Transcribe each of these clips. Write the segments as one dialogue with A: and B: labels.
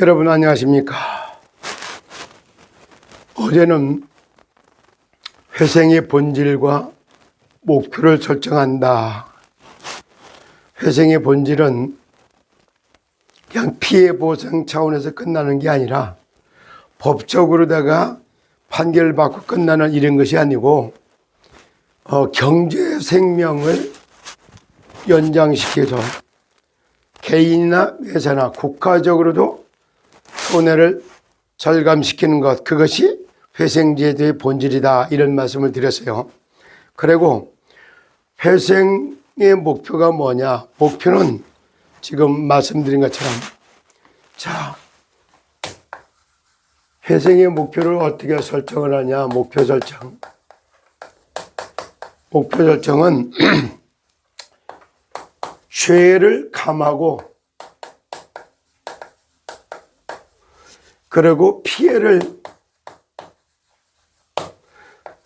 A: 여러분 안녕하십니까? 어제는 회생의 본질과 목표를 설정한다. 회생의 본질은 그냥 피해 보상 차원에서 끝나는 게 아니라 법적으로다가 판결받고 끝나는 이런 것이 아니고 어, 경제 생명을 연장시켜서 개인이나 회사나 국가적으로도 손해를 절감시키는 것 그것이 회생제도의 본질이다 이런 말씀을 드렸어요. 그리고 회생의 목표가 뭐냐? 목표는 지금 말씀드린 것처럼 자 회생의 목표를 어떻게 설정을 하냐? 목표 설정. 목표 설정은 죄를 감하고 그리고 피해를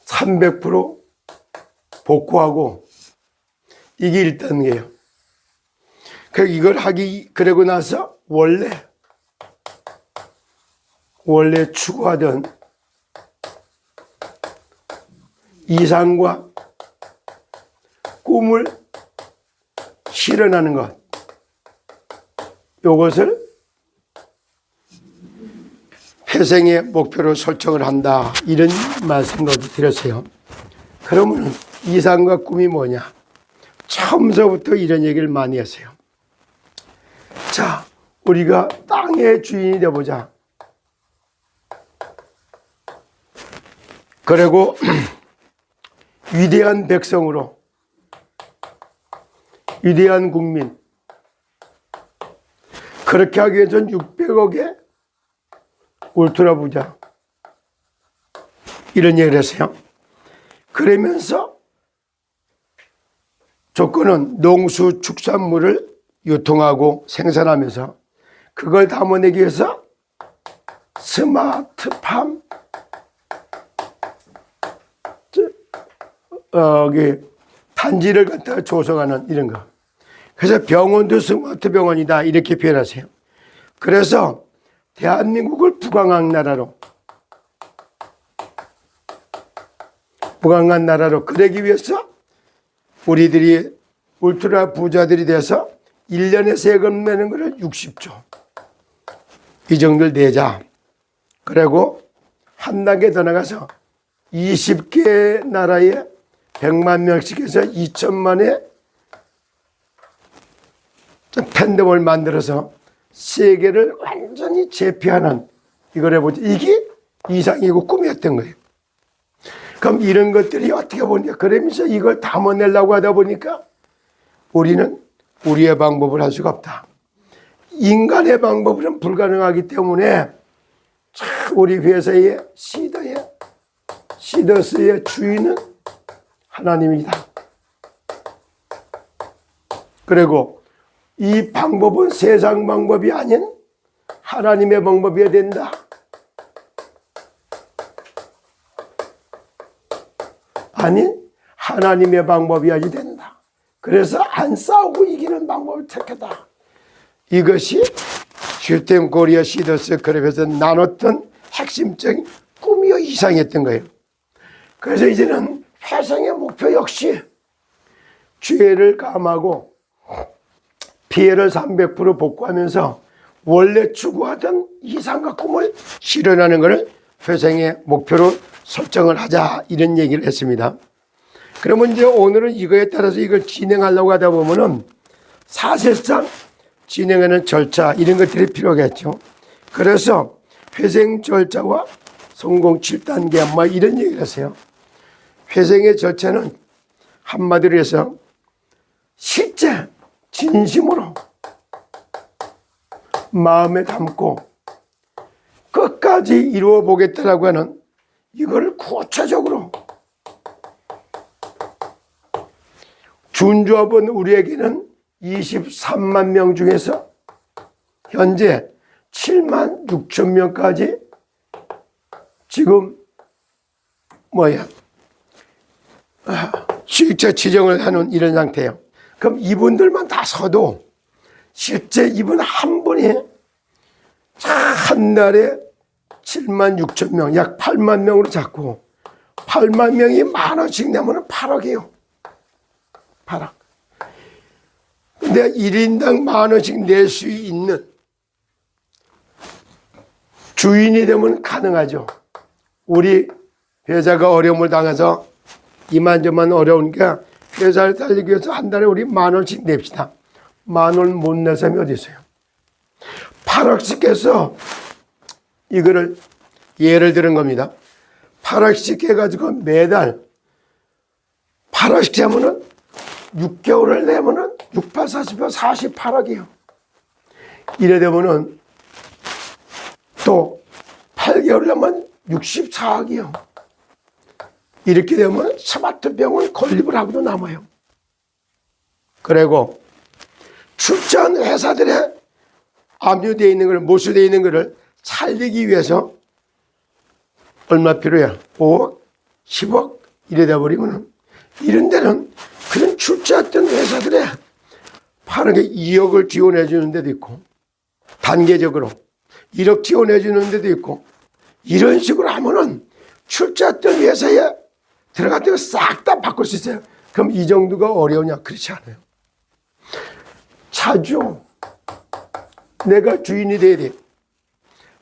A: 300% 복구하고 이게 일단이에요. 그 이걸 하기 그러고 나서 원래 원래 추구하던 이상과 꿈을 실현하는 것. 요것을 회생의 목표로 설정을 한다. 이런 말씀을 드렸어요. 그러면 이상과 꿈이 뭐냐? 처음서부터 이런 얘기를 많이 했어요. 자, 우리가 땅의 주인이 되보자. 그리고 위대한 백성으로 위대한 국민 그렇게 하기 위해서는 600억의 울트라 부자 이런 얘기를 했어요. 그러면서 조건은 농수 축산물을 유통하고 생산하면서 그걸 담아내기 위해서 스마트팜 어, 기 단지를 갖다가 조성하는 이런 거. 그래서 병원도 스마트 병원이다 이렇게 표현하세요. 그래서 대한민국을 부강한 나라로 부강한 나라로 그러기 위해서 우리들이 울트라 부자들이 돼서 1년에 세금 내는 거를 60조 이 정도를 내자. 그리고 한 단계 더 나가서 20개 나라에 100만 명씩 해서 2천만의 팬덤을 만들어서 세계를 완전히 제패하는 이걸 해보자. 이게 이상이고 꿈이었던 거예요. 그럼 이런 것들이 어떻게 보니까 그러면서 이걸 담아내려고 하다 보니까 우리는 우리의 방법을 할 수가 없다. 인간의 방법은 불가능하기 때문에 참 우리 회사의 시더의 시더스의 주인은 하나님이다. 그리고 이 방법은 세상 방법이 아닌 하나님의 방법이어야 된다. 아닌 하나님의 방법이어야 된다. 그래서 안 싸우고 이기는 방법을 택했다. 이것이 슈템 코리아 시더스 그래서 나눴던 핵심적인 꿈이요 이상이었던 거예요. 그래서 이제는 회생의 목표 역시 죄를 감하고 피해를 300% 복구하면서 원래 추구하던 이상과 꿈을 실현하는 것을 회생의 목표로 설정을 하자 이런 얘기를 했습니다. 그러면 이제 오늘은 이거에 따라서 이걸 진행하려고 하다 보면은 사실상 진행하는 절차 이런 것들이 필요하겠죠. 그래서 회생 절차와 성공 7단계 뭐 이런 얘기를 하세요. 회생의 절차는 한마디로 해서 진심으로 마음에 담고 끝까지 이루어 보겠다라고 하는 이걸 구체적으로 준조합은 우리에게는 23만 명 중에서 현재 7만 6천 명까지 지금 뭐야 수익자 지정을 하는 이런 상태예요. 그럼 이분들만 다 서도 실제 이분 한 분이 참한 달에 7만 6천 명, 약 8만 명으로 잡고 8만 명이 만 원씩 내면 8억이에요. 8억. 근데 1인당 만 원씩 낼 수 있는 주인이 되면 가능하죠. 우리 회사가 어려움을 당해서 이만저만 어려우니까 회사를 살리기 위해서 한 달에 우리 만 원씩 냅시다. 만 원 못 낼 사람이 어디 있어요? 8억씩 해서 이거를 예를 들은 겁니다. 8억씩 해가지고 매달 8억씩 하면은 6개월을 내면은 6, 8, 40, 48억이에요. 이래 되면은 또 8개월 내면 64억이요. 이렇게 되면 스마트병원 건립을 하고도 남아요. 그리고 출전 회사들의 압류되어 있는 걸, 모수되어 있는 것을 살리기 위해서 얼마 필요해? 5억, 10억 이래다 버리면은 이런 데는 그런 출자했던 회사들의 8억에 2억을 지원해 주는 데도 있고 단계적으로 1억 지원해 주는 데도 있고 이런 식으로 하면은 출자했던 회사에 들어갔던 거싹다 바꿀 수 있어요. 그럼 이 정도가 어려우냐? 그렇지 않아요. 차죠. 내가 주인이 돼야 돼.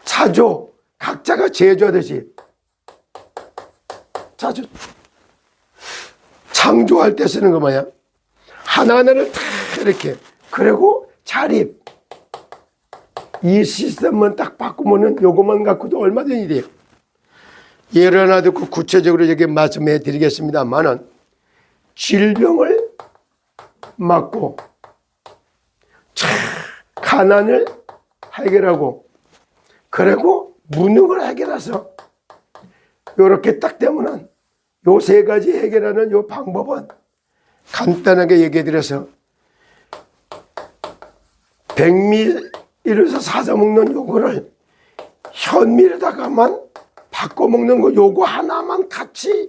A: 차죠. 각자가 제조하듯이. 차죠. 창조할 때 쓰는 거 뭐야? 하나하나를 다 이렇게. 그리고 자립. 이 시스템만 딱 바꾸면은 요것만 갖고도 얼마든지 돼요. 예를 하나 듣고 구체적으로 이렇게 말씀해 드리겠습니다만은 질병을 막고 참 가난을 해결하고 그리고 무능을 해결해서 요렇게 딱 되면은 요 세 가지 해결하는 요 방법은 간단하게 얘기해 드려서 백미일에서 사서 먹는 요거를 현미에다가만 바꿔 먹는 거 요거 하나만 같이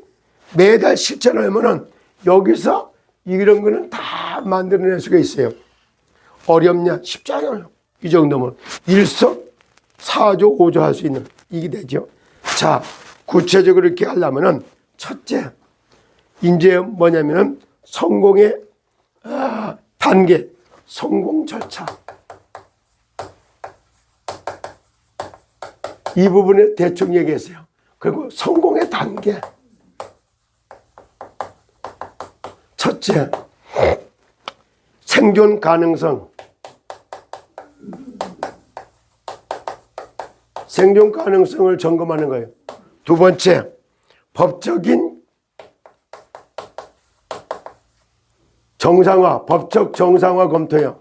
A: 매달 실천하면은 여기서 이런 거는 다 만들어낼 수가 있어요. 어렵냐? 쉽지 않아요. 이 정도면 일석 사조 오조 할 수 있는 이게 되죠. 자, 구체적으로 이렇게 하려면은 첫째, 이제 뭐냐면은 성공의 아, 단계, 성공 절차. 이 부분에 대충 얘기했어요. 그리고 성공의 단계. 첫째, 생존 가능성. 생존 가능성을 점검하는 거예요. 두 번째, 법적인 정상화, 법적 정상화 검토요.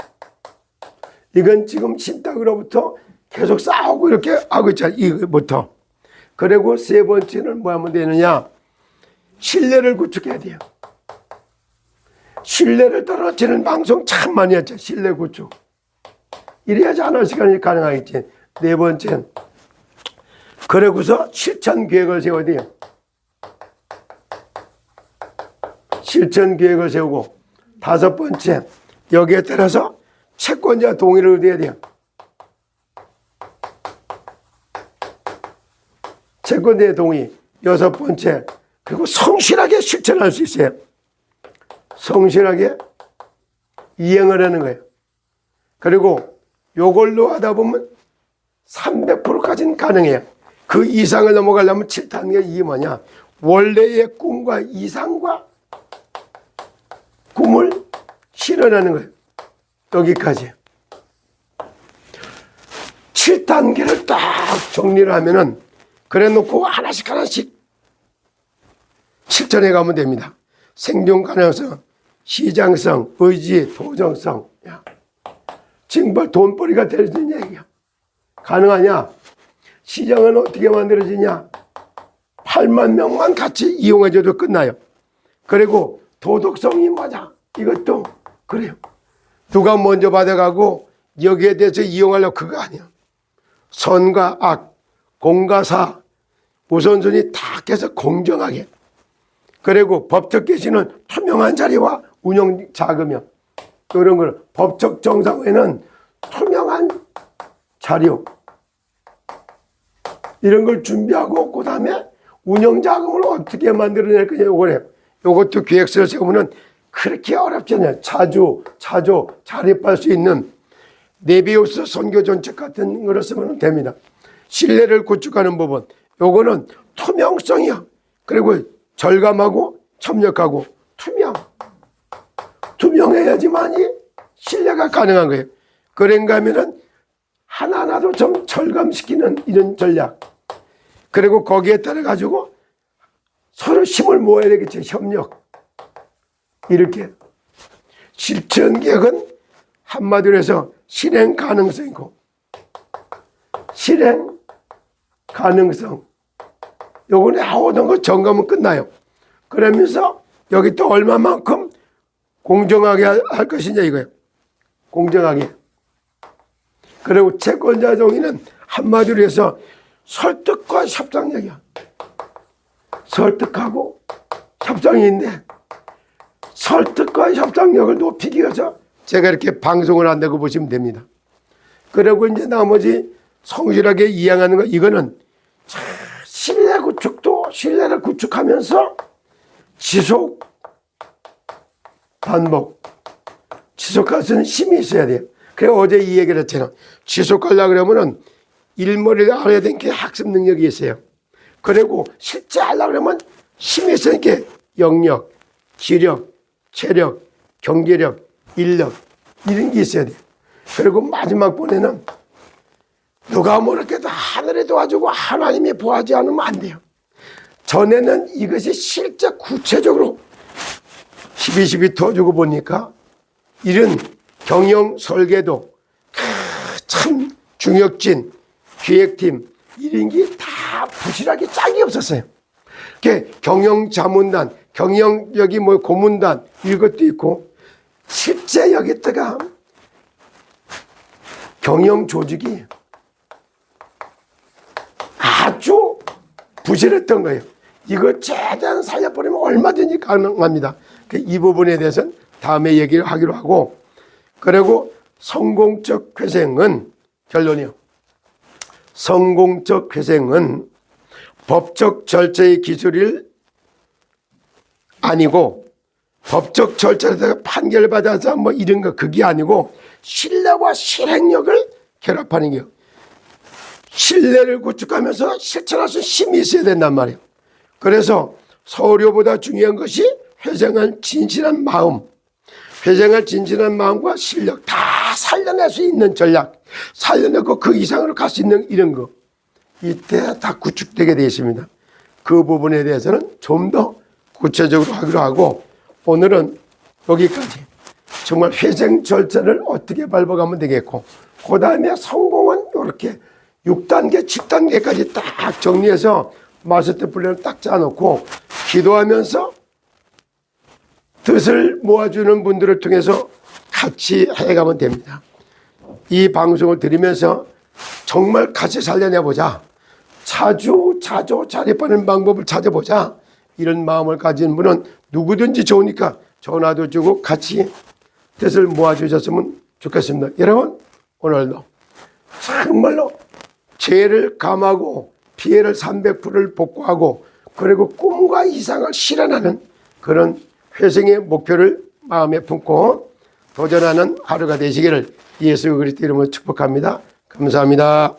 A: 이건 지금 신탁으로부터 계속 싸우고 이렇게 하고 있잖아요. 이거부터. 그리고 세 번째는 뭐 하면 되느냐? 신뢰를 구축해야 돼요. 신뢰를 떨어지는 방송 참 많이 했죠. 신뢰 구축. 이래야지 하나 시간이 가능하겠지. 네 번째는 그러고서 실천 계획을 세워야 돼요. 실천 계획을 세우고 다섯 번째 여기에 따라서 채권자 동의를 얻어야 돼요. 채권자의 동의 여섯 번째 그리고 성실하게 실천할 수 있어요. 성실하게 이행을 하는 거예요. 그리고 요걸로 하다 보면 300%까지는 가능해요. 그 이상을 넘어가려면 7단계 이게 뭐냐? 원래의 꿈과 이상과 꿈을 실현하는 거예요. 여기까지. 7단계를 딱 정리를 하면은 그래 놓고 하나씩 하나씩 실천해 가면 됩니다. 생존 가능성, 시장성, 의지, 도정성. 야, 징벌 돈벌이가 될 수 있냐, 이게. 가능하냐? 시장은 어떻게 만들어지냐? 8만 명만 같이 이용해줘도 끝나요. 그리고 도덕성이 뭐냐? 이것도 그래요. 누가 먼저 받아가고 여기에 대해서 이용하려고 그거 아니야. 선과 악, 공과 사, 우선순위 다 깨서 공정하게. 그리고 법적 개시는 투명한 자리와 운영 자금이요. 이런 걸 법적 정상회는 투명한 자료, 이런 걸 준비하고 그 다음에 운영 자금을 어떻게 만들어낼 거냐 요거래요. 요것도 계획서를 세우면 그렇게 어렵지 않아요. 자주 자주 자립할 수 있는 네비우스 선교 정책 같은 거를 쓰면 됩니다. 신뢰를 구축하는 부분. 요거는 투명성이야. 그리고 절감하고 협력하고 투명. 투명해야지만이 신뢰가 가능한 거예요. 그런가 하면은 하나하나도 좀 절감시키는 이런 전략. 그리고 거기에 따라 가지고 서로 힘을 모아야 되겠죠. 협력. 이렇게. 실천 계획은 한마디로 해서 실행 가능성이고 실행 가능성. 요거는 하오던 거 점검은 끝나요. 그러면서 여기 또 얼마만큼 공정하게 할- 할 것이냐 이거예요. 공정하게. 그리고 채권자 정의는 한마디로 해서 설득과 협상력이야. 설득하고 있네. 설득과 협상력을 높이기 위해서 제가 이렇게 방송을 한다고 보시면 됩니다. 그리고 이제 나머지 성실하게 이행하는 거 이거는 신뢰를 구축하면서 지속 반복 지속할 수 있는 힘이 있어야 돼요. 그래서 어제 이 얘기를 했잖아. 지속하려고 그러면은 일머리를 알아야 되는 게 학습 능력이 있어요. 그리고 실제 하려고 그러면 힘이 있으니까 영역, 기력, 체력, 경제력, 인력 이런 게 있어야 돼요. 그리고 마지막 번에는 누가 뭐렇게도 하늘에 도와주고 하나님이 보하지 않으면 안 돼요. 전에는 이것이 실제 구체적으로 12, 12 터주고 보니까 이런 경영 설계도 참 중역진 기획팀 이런 게 다 부실하게 짝이 없었어요. 그 경영 자문단, 경영 여기 뭐 고문단 이것도 있고 실제 여기다가 경영 조직이 아주 부실했던 거예요. 이거 최대한 살려버리면 얼마든지 가능합니다. 그이 부분에 대해서는 다음에 얘기를 하기로 하고, 그리고 성공적 회생은 결론이요. 성공적 회생은 법적 절차의 기술이 아니고 법적 절차에다가 판결 받아서 뭐 이런 거 그게 아니고 신뢰와 실행력을 결합하는 게요. 신뢰를 구축하면서 실천할 수 힘이 있어야 된단 말이에요. 그래서 서류보다 중요한 것이 회생할 진실한 마음, 회생할 진실한 마음과 실력 다 살려낼 수 있는 전략, 살려내고 그 이상으로 갈 수 있는 이런 거. 이때 다 구축되게 되어 있습니다. 그 부분에 대해서는 좀 더 구체적으로 하기로 하고 오늘은 여기까지. 정말 회생 절차를 어떻게 밟아가면 되겠고 그 다음에 성공은 이렇게 6단계, 7단계까지 딱 정리해서 마스터 플랜을 딱 짜놓고 기도하면서 뜻을 모아주는 분들을 통해서 같이 해가면 됩니다. 이 방송을 들으면서 정말 같이 살려내보자. 자주 자주 자립하는 방법을 찾아보자. 이런 마음을 가진 분은 누구든지 좋으니까 전화도 주고 같이 뜻을 모아주셨으면 좋겠습니다. 여러분 오늘도 정말로 죄를 감하고 피해를 300%를 복구하고 그리고 꿈과 이상을 실현하는 그런 회생의 목표를 마음에 품고 도전하는 하루가 되시기를 예수 그리스도 이름으로 축복합니다. 감사합니다.